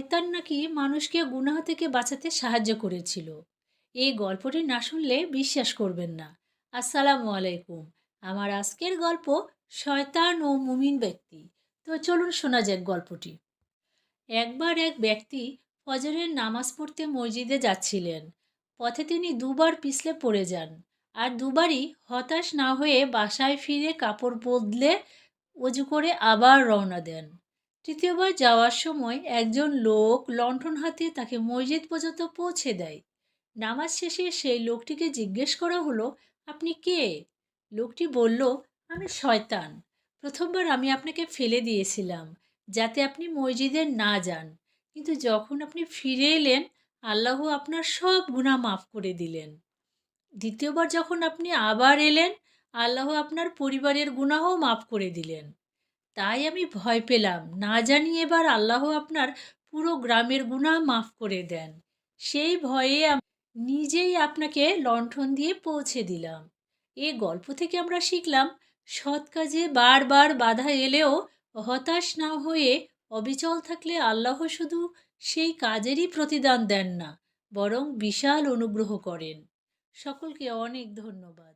শয়তান নাকি মানুষকে গুনাহ থেকে বাঁচাতে সাহায্য করেছিল। এই গল্পটি না শুনলে বিশ্বাস করবেন না। আসসালামু আলাইকুম। আমার আজকের গল্প শয়তান ও মুমিন ব্যক্তি। তো চলুন শোনা যাক গল্পটি। একবার এক ব্যক্তি ফজরের নামাজ পড়তে মসজিদে যাচ্ছিলেন। পথে তিনি দুবার পিছলে পড়ে যান আর দুবারই হতাশ না হয়ে বাসায় ফিরে কাপড় বদলে অজু করে আবার রওনা দেন। তৃতীয়বার যাওয়ার সময় একজন লোক লণ্ঠন হাতে তাকে মসজিদ পর্যন্ত পৌঁছে দেয়। নামাজ শেষে সেই লোকটিকে জিজ্ঞেস করা হলো, আপনি কে? লোকটি বলল, আমি শয়তান। প্রথমবার আমি আপনাকে ফেলে দিয়েছিলাম, যাতে আপনি মসজিদে না যান। কিন্তু যখন আপনি ফিরে এলেন, আল্লাহ আপনার সব গুণা মাফ করে দিলেন। দ্বিতীয়বার যখন আপনি আবার এলেন, আল্লাহ আপনার পরিবারের গুনাহও মাফ করে দিলেন। তাই আমি ভয় পেলাম। না জানি এবার আল্লাহ আপনার পুরো গ্রামের গুনাহ মাফ করে দেন। সেই ভয়ে নিজেই আপনাকে লণ্ঠন দিয়ে পৌঁছে দিলাম। এ গল্প থেকে আমরা শিখলাম, সৎ কাজে বারবার বাধা এলেও হতাশ না হয়ে অবিচল থাকলে আল্লাহ শুধু সেই কাজেরই প্রতিদান দেন না, বরং বিশাল অনুগ্রহ করেন। সকলকে অনেক ধন্যবাদ।